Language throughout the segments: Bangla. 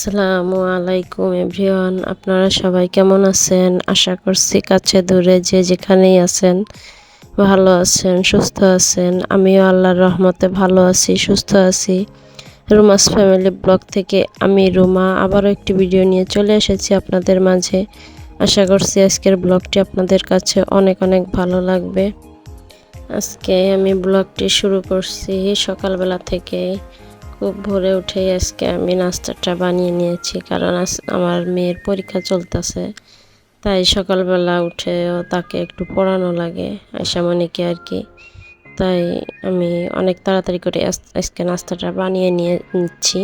আসসালামু আলাইকুম এভরিওয়ান, আপনারা সবাই কেমন আছেন? আশা করছি কাছে দূরে যে যেখানেই আছেন ভালো আছেন, সুস্থ আছেন। আমিও আল্লাহর রহমতে ভালো আছি, সুস্থ আছি। রুমাস ফ্যামিলি ব্লগ থেকে আমি রুমা, আবারও একটি ভিডিও নিয়ে চলে এসেছি আপনাদের মাঝে। আশা করছি আজকের ব্লগটি আপনাদের কাছে অনেক অনেক ভালো লাগবে। আজকে আমি ব্লগটি শুরু করছি সকালবেলা থেকে খুব ভোরে উঠেই আজকে আমি নাস্তাটা বানিয়ে নিয়েছি, কারণ আমার মেয়ের পরীক্ষা চলতেছে। তাই সকালবেলা উঠেও তাকে একটু পড়ানো লাগে আয়সা মনিকে আর কি। তাই আমি অনেক তাড়াতাড়ি করে আজকে নাস্তাটা বানিয়ে নিয়ে নিচ্ছি।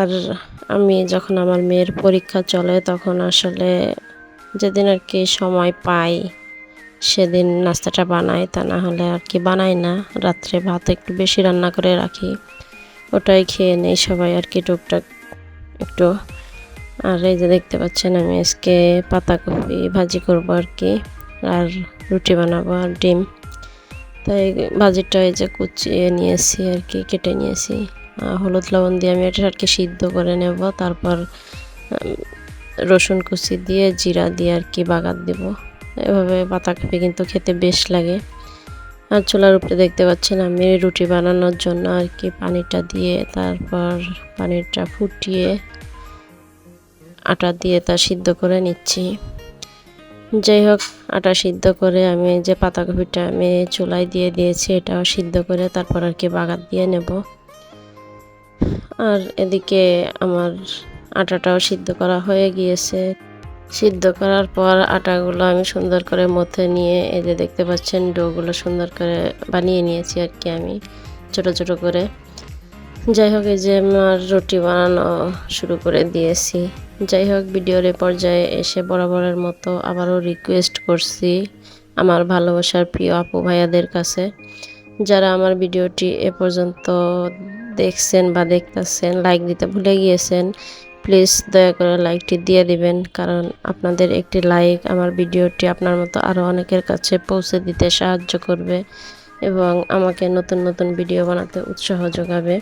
আর আমি যখন আমার মেয়ের পরীক্ষা চলে, তখন আসলে যেদিন আর কি সময় পাই, সেদিন নাস্তাটা বানাই। তা না হলে আর কি বানাই না। রাত্রে ভাত একটু বেশি রান্না করে রাখি। ওটাই খেয়ে নেই সবাই আর কি টুকটাক একটু। আর এই যে দেখতে পাচ্ছেন আমি আজকে পাতাকপি ভাজি করব আর কি, আর রুটি বানাবো আর ডিম। তাই ভাজিটা এই যে কুচিয়ে নিয়েছি আর কি, কেটে নিয়েছি। হলুদ লবণ দিয়ে আমি এটা আর কি সিদ্ধ করে নেব, তারপর রসুন কুচি দিয়ে, জিরা দিয়ে আর কি বাগাত দিব। এভাবে পাতাকপি কিন্তু খেতে বেশ লাগে। আর চুলার উপরে দেখতে পাচ্ছেন আমি রুটি বানানোর জন্য আর কি পানিটা দিয়ে, তারপর পানিটা ফুটিয়ে আটা দিয়ে তা সিদ্ধ করে নিচ্ছি। যাই হোক, আটা সিদ্ধ করে আমি যে পাতাকপিটা আমি চুলায় দিয়ে দিয়েছি, এটাও সিদ্ধ করে তারপর আর কি বাগাত দিয়ে নেব। আর এদিকে আমার আটাটাও সিদ্ধ করা হয়ে গিয়েছে। সিদ্ধ করার পর আটাগুলো আমি সুন্দর করে মথে নিয়ে এই যে দেখতে পাচ্ছেন ডোগুলো সুন্দর করে বানিয়ে নিয়েছি আর কি আমি, ছোট ছোট করে। যাই হোক, এই যে আমার রুটি বানানো শুরু করে দিয়েছি। যাই হোক, ভিডিওর এ পর্যায়ে এসে বরাবরের মতো আবারও রিকোয়েস্ট করছি আমার ভালোবাসার প্রিয় আপু ভাইয়াদের কাছে। যারা আমার ভিডিওটি এ পর্যন্ত দেখছেন বা দেখতেছেন লাইক দিতে ভুলে গিয়েছেন প্লিজ দয়া করে লাইকটি দিয়ে দিবেন, কারণ আপনাদের একটি লাইক আমার ভিডিওটি আপনার মতো আরও অনেকের কাছে পৌঁছে দিতে সাহায্য করবে এবং আমাকে নতুন নতুন ভিডিও বানাতে উৎসাহ যোগাবে।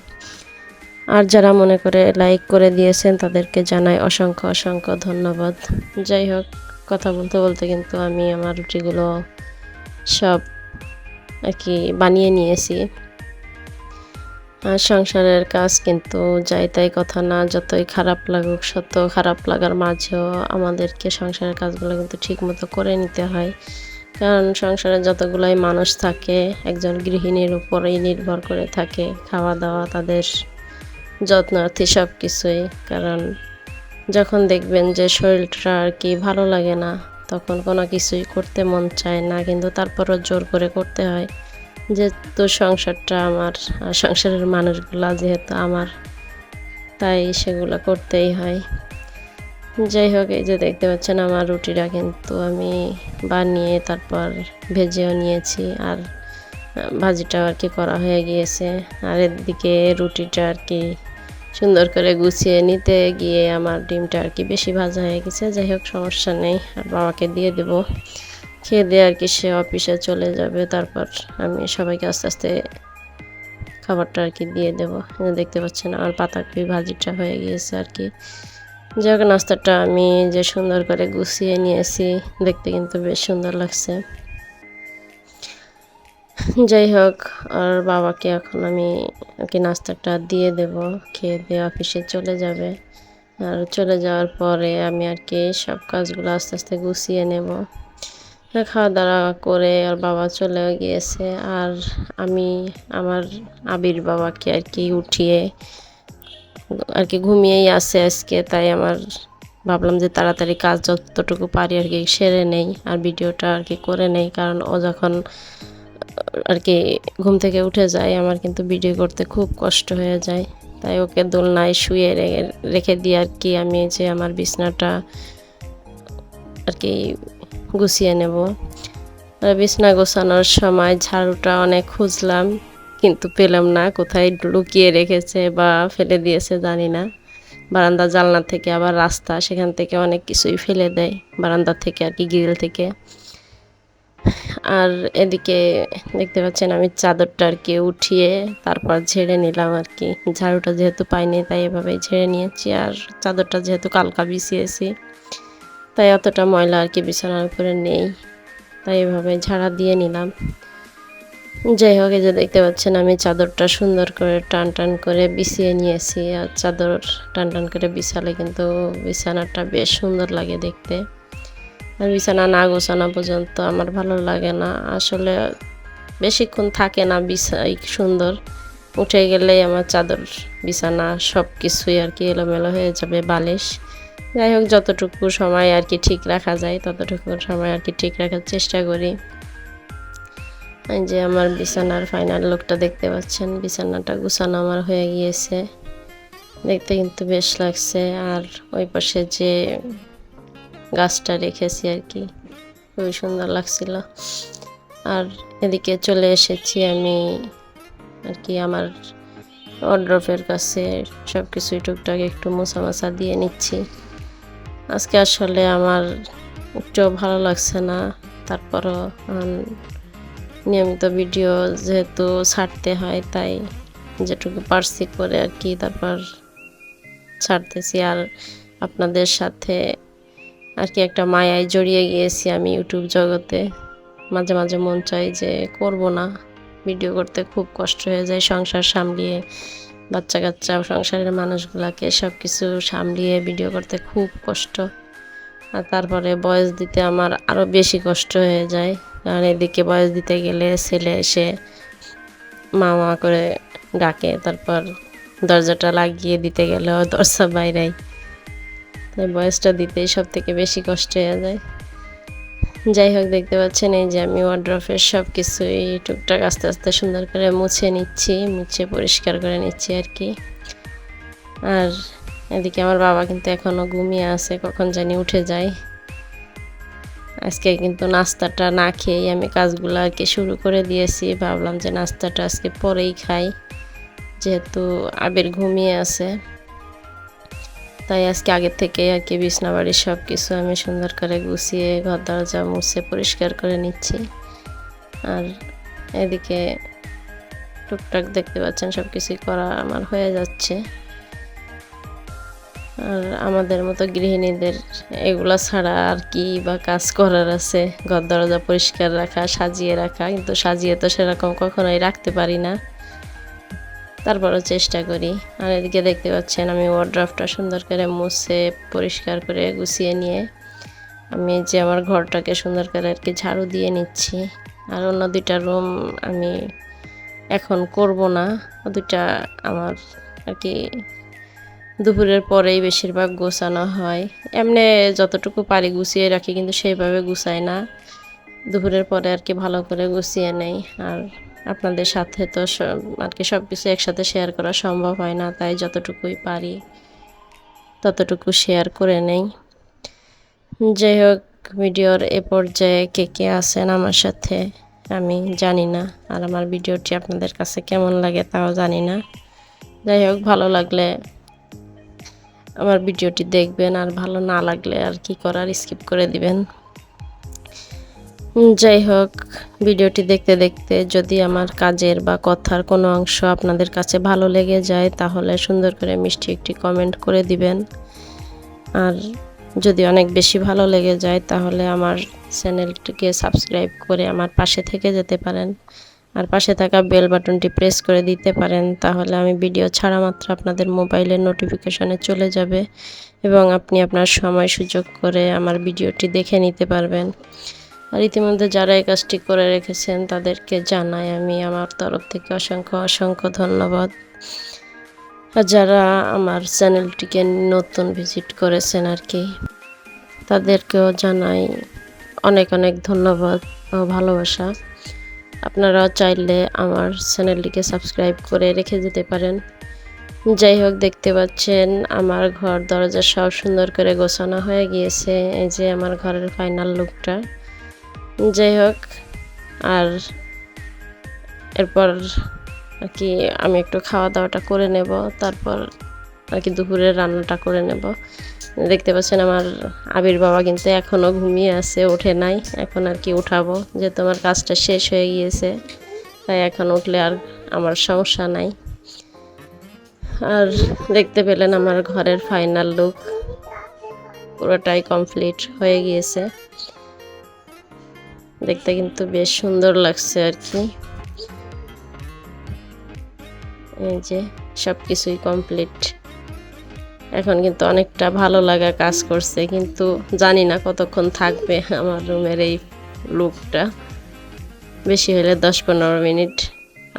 আর যারা মনে করে লাইক করে দিয়েছেন, তাদেরকে জানাই অসংখ্য অসংখ্য ধন্যবাদ। যাই হোক, কথা বলতে বলতে কিন্তু আমি আমার রুটিগুলো সব আর কি বানিয়ে নিয়েছি। আর সংসারের কাজ কিন্তু যাই তাই কথা না, যতই খারাপ লাগুক, সত্য খারাপ লাগার মাঝেও আমাদেরকে সংসারের কাজগুলো কিন্তু ঠিক মতো করে নিতে হয়। কারণ সংসারে যতগুলাই মানুষ থাকে, একজন গৃহিণীর উপরেই নির্ভর করে থাকে খাওয়া দাওয়া তাদের যত্নার্থী সব কিছুই কারণ যখন দেখবেন যে শরীরটা আর কি ভালো লাগে না, তখন কোনো কিছুই করতে মন চায় না, কিন্তু তারপরও জোর করে করতে হয়। যেহেতু সংসারটা আমার সংসারের মানুষগুলা যেহেতু আমার, তাই সেগুলো করতেই হয়। যাই হোক, এই যে দেখতে পাচ্ছেন আমার রুটিটা কিন্তু আমি বানিয়ে তারপর ভেজেও নিয়েছি, আর ভাজিটাও আর কি করা হয়ে গিয়েছে। আর এদিকে রুটিটা আর কি সুন্দর করে গুছিয়ে নিতে গিয়ে আমার ডিমটা আর কি বেশি ভাজা হয়ে গেছে। যাই হোক, সমস্যা নেই, আর বাবাকে দিয়ে দেবো। খেয়ে দিয়ে আর কি সে অফিসে চলে যাবে। তারপর আমি সবাইকে আস্তে আস্তে খাবারটা আর কি দিয়ে দেবো। দেখতে পাচ্ছেন আমার পাতাকপি ভাজিটা হয়ে গিয়েছে আর কি। যাই হোক, নাস্তাটা আমি যে সুন্দর করে গুছিয়ে নিয়েছি, দেখতে কিন্তু বেশ সুন্দর লাগছে। যাই হোক, আর বাবাকে এখন আমি কি নাস্তাটা দিয়ে দেব। খেয়ে দিয়ে অফিসে চলে যাবে। আর চলে যাওয়ার পরে আমি আর কি সব কাজগুলো আস্তে আস্তে গুছিয়ে নেব। খাওয়া দাওয়া করে আর বাবা চলেও গিয়েছে। আর আমি আমার আবির বাবাকে আর কি উঠিয়ে আর কি ঘুমিয়েই আছে আজকে। তাই আমার ভাবলাম যে তাড়াতাড়ি কাজ যতটুকু পারি আর কি সেরে নেই আর ভিডিওটা আর কি করে নেই। কারণ ও যখন আর কি ঘুম থেকে উঠে যায়, আমার কিন্তু ভিডিও করতে খুব কষ্ট হয়ে যায়। তাই ওকে দোলনায় শুয়ে রেখে দিয়ে আর কি আমি যে আমার বিছনাটা আর কি গুছিয়ে নেব। আর বিছনা গোছানোর সময় ঝাড়ুটা অনেক খুঁজলাম, কিন্তু পেলাম না। কোথায় লুকিয়ে রেখেছে বা ফেলে দিয়েছে জানি না। বারান্দা জানলা থেকে আবার রাস্তা, সেখান থেকে অনেক কিছুই ফেলে দেয় বারান্দা থেকে আর কি, গ্রিল থেকে। আর এদিকে দেখতে পাচ্ছেন আমি চাদরটা আর কি উঠিয়ে তারপর ঝেড়ে নিলাম আর কি। ঝাড়ুটা যেহেতু পাইনি, তাই এভাবেই ঝেড়ে নিয়েছি। আর চাদরটা যেহেতু কালকা বিছিয়েছি তাই অতটা ময়লা আর কি বিছানার উপরে নেই। তাই এভাবে ঝাড়া দিয়ে নিলাম। যাই হোক, এই যে দেখতে পাচ্ছেন, আমি চাদরটা সুন্দর করে টান টান করে বিছিয়ে নিয়েছি। আর চাদর টান টান করে বিছালে কিন্তু বিছানাটা বেশ সুন্দর লাগে দেখতে। আর বিছানা না গোছানো পর্যন্ত আমার ভালো লাগে না। আসলে বেশিক্ষণ থাকে না বিছাই সুন্দর। উঠে গেলেই আমার চাদর, বিছানা সব কিছুই আর কি এলোমেলো হয়ে যাবে, বালিশ। যাই হোক, যতটুকু সময় আর কি ঠিক রাখা যায়, ততটুকু সময় আর কি ঠিক রাখার চেষ্টা করি। এই যে আমার বিছানার ফাইনাল লুকটা দেখতে পাচ্ছেন, বিছানাটা গুছানো আমার হয়ে গিয়েছে। দেখতে কিন্তু বেশ লাগছে, আর ওই পাশে যে গাছটা রেখেছি আর কি, খুবই সুন্দর লাগছিল। আর এদিকে চলে এসেছি আমি আর কি আমার অড্রফের কাছে সব কিছুই টুকটাক একটু মোছা মোছা দিয়ে নিচ্ছি। আজকে আসলে আমার একটু ভালো লাগছে না। তারপরও নিয়মিত ভিডিও যেহেতু ছাড়তে হয়, তাই যেটুকু পারছি করে আর কি তারপর ছাড়তেছি। আর আপনাদের সাথে আর কি একটা মায়ায় জড়িয়ে গিয়েছি আমি ইউটিউব জগতে। মাঝে মাঝে মন চাই যে করব না। ভিডিও করতে খুব কষ্ট হয়ে যায় সংসার সামলিয়ে। বাচ্চা কাচ্চা সংসারের মানুষগুলাকে সব কিছু সামলিয়ে ভিডিও করতে খুব কষ্ট। আর তারপরে বয়স দিতে আমার আরও বেশি কষ্ট হয়ে যায়। কারণ এদিকে বয়স দিতে গেলে ছেলে এসে মা মা করে ডাকে, তারপর দরজাটা লাগিয়ে দিতে গেলেও দরজা বাইরেই তাই বয়সটা দিতেই সব থেকে বেশি কষ্ট হয়ে যায়। যাই হোক, দেখতে পাচ্ছেন এই যে আমি ওয়ার্ড্রফের সব কিছুই টুকটাক আস্তে আস্তে সুন্দর করে মুছে নিচ্ছি, মুছে পরিষ্কার করে নিচ্ছি আর কি। আর এদিকে আমার বাবা কিন্তু এখনও ঘুমিয়ে আছে, কখন জানি উঠে যায়। আজকে কিন্তু নাস্তাটা না খেয়েই আমি কাজগুলো আর কি শুরু করে দিয়েছি। ভাবলাম যে নাস্তাটা আজকে পরেই খাই, যেহেতু আবির ঘুমিয়ে আছে। তাই আজকে আগের থেকে আর কি বিছনা বাড়ির সব কিছু আমি সুন্দর করে গুছিয়ে ঘর দরজা মুছে, পরিষ্কার করে নিচ্ছি। আর এদিকে টুকটাক দেখতে পাচ্ছেন সব কিছুই করা আমার হয়ে যাচ্ছে। আর আমাদের মতো গৃহিণীদের এগুলা ছাড়া আর কি বা কাজ করার আছে। ঘর দরজা পরিষ্কার রাখা, সাজিয়ে রাখা, কিন্তু সাজিয়ে তো সেরকম কখনোই রাখতে পারি না। তারপরও চেষ্টা করি। আর এদিকে দেখতে পাচ্ছেন আমি ওয়ার্ড্রাফটা সুন্দর করে মুছে, পরিষ্কার করে গুছিয়ে নিয়ে আমি যে আমার ঘরটাকে সুন্দর করে আর কি ঝাড়ু দিয়ে নিচ্ছি। আর অন্য দুইটা রুম আমি এখন করব না। দুইটা আমার আর কি দুপুরের পরেই বেশিরভাগ গোছানো হয়। এমনি যতটুকু পারি গুছিয়ে রাখি, কিন্তু সেইভাবে গুছাই না। দুপুরের পরে আর কি ভালো করে গুছিয়ে নেই। আর আপনাদের সাথে তো আর কি সব কিছু একসাথে শেয়ার করা সম্ভব হয় না, তাই যতটুকুই পারি ততটুকু শেয়ার করে নেই। যাই হোক, ভিডিওর এ পর্যায়ে কে কে আছেন আমার সাথে আমি জানি না, আর আমার ভিডিওটি আপনাদের কাছে কেমন লাগে তাও জানি না। যাই হোক, ভালো লাগলে আমার ভিডিওটি দেখবেন, আর ভালো না লাগলে আর কি করার স্কিপ করে দিবেন। যাই হোক, ভিডিওটি দেখতে দেখতে যদি আমার কাজের বা কথার কোনো অংশ আপনাদের কাছে ভালো লেগে যায়, তাহলে সুন্দর করে মিষ্টি একটি কমেন্ট করে দিবেন। আর যদি অনেক বেশি ভালো লেগে যায়, তাহলে আমার চ্যানেলটিকে সাবস্ক্রাইব করে আমার পাশে থেকে যেতে পারেন। আর পাশে থাকা বেল বাটনটি প্রেস করে দিতে পারেন, তাহলে আমি ভিডিও ছাড়া মাত্র আপনাদের মোবাইলের নোটিফিকেশনে চলে যাবে এবং আপনি আপনার সময় সুযোগ করে আমার ভিডিওটি দেখে নিতে পারবেন। আর ইতিমধ্যে যারা এই কাজটি করে রেখেছেন তাদেরকে জানাই আমি আমার তরফ থেকে অসংখ্য অসংখ্য ধন্যবাদ। আর যারা আমার চ্যানেলটিকে নতুন ভিজিট করেছেন আর কি, তাদেরকেও জানাই অনেক অনেক ধন্যবাদ ও ভালোবাসা। আপনারা চাইলে আমার চ্যানেলটিকে সাবস্ক্রাইব করে রেখে যেতে পারেন। যাই হোক, দেখতে পাচ্ছেন আমার ঘর দরজা সব সুন্দর করে গোছানো হয়ে গিয়েছে। এই যে আমার ঘরের ফাইনাল লুকটা যাই হোক আর এরপর আর কি আমি একটু খাওয়া দাওয়াটা করে নেব, তারপর আর কি দুপুরের রান্নাটা করে নেব। দেখতে পাচ্ছেন আমার আবির বাবা কিন্তু এখনও ঘুমিয়ে আছে, ওঠে নাই, এখন আর কি উঠাবো, যেহেতু আমার কাজটা শেষ হয়ে গিয়েছে, তাই এখন উঠলে আর আমার সমস্যা নাই। আর দেখতে পেলেন আমার ঘরের ফাইনাল লুক পুরোটাই কমপ্লিট হয়ে গিয়েছে। দেখতে কিন্তু বেশ সুন্দর লাগছে আর কি। এই যে সব কিছুই কমপ্লিট এখন কিন্তু অনেকটা ভালো লাগা কাজ করছে, কিন্তু জানি না কতক্ষণ থাকবে আমার রুমের এই লুকটা বেশি হলে দশ পনেরো মিনিট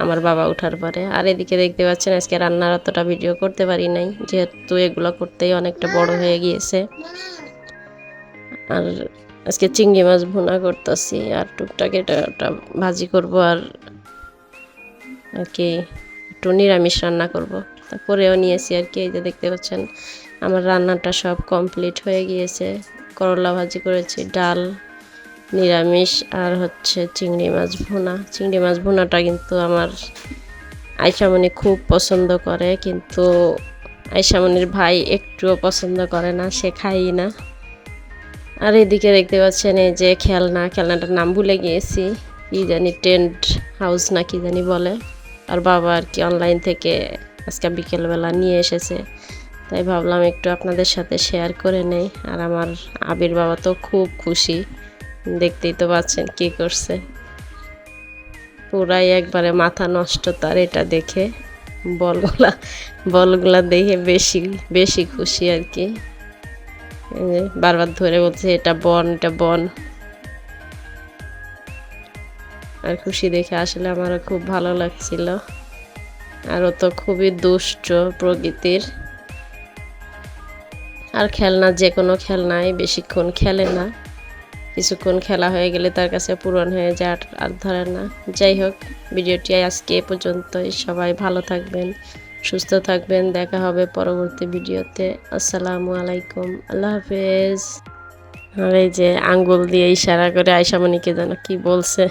আমার বাবা ওঠার পরে। আর এদিকে দেখতে পাচ্ছেন, আজকে রান্নার অতটা ভিডিও করতে পারি নাই, যেহেতু এগুলো করতেই অনেকটা বড় হয়ে গিয়েছে। আর আজকে চিংড়ি মাছ ভুনা করতেছি আর টুকটাক এটা ওটা ভাজি করব আর আর কি একটু নিরামিষ রান্না করব। তা নিয়েছি আর কি, এই যে দেখতে পাচ্ছেন, আমার রান্নাটা সব কমপ্লিট হয়ে গিয়েছে। করলা ভাজি করেছি, ডাল, নিরামিষ আর হচ্ছে চিংড়ি মাছ ভুনা। চিংড়ি মাছ ভুনাটা কিন্তু আমার আইসামণি খুব পছন্দ করে, কিন্তু আইসামণির ভাই একটুও পছন্দ করে না, সে খাই না। আর এদিকে দেখতে পাচ্ছেন এই যে খেলনা, খেলনাটার নাম ভুলে গিয়েছি। কি জানি টেন্ট হাউস না কি জানি বলে। আর বাবা আর কি অনলাইন থেকে আজকে বিকেলবেলা নিয়ে এসেছে। তাই ভাবলাম একটু আপনাদের সাথে শেয়ার করে নেই। আর আমার আবির বাবা তো খুব খুশি। দেখতেই তো পাচ্ছেন কি করছে। পুরাই একবারে মাথা নষ্ট তার এটা দেখে। বলগুলা বলগুলা দেখে বেশি বেশি খুশি আর কি। বারবার ধরে বলছে, এটা বন এটা বন। আর খুশি দেখে আসলে আমারও খুব ভালো লাগছিল। আর ও তো খুবই দুষ্ট প্রকৃতির। আর খেলনা যে কোনো খেলনাই, বেশিক্ষণ খেলে না। কিছুক্ষণ খেলা হয়ে গেলে তার কাছে পূরণ হয়ে যায় আর- ধরে না। যাই হোক, ভিডিওটি আজকে এ পর্যন্তই। সবাই ভালো থাকবেন। সুস্থ থাকবেন, দেখা হবে পরবর্তী ভিডিওতে। আসসালামু আলাইকুম, আল্লাহ হাফেজ। আর এই যে আঙ্গুল দিয়ে ইশারা করে আয়সামণিকে যেন কি বলছে।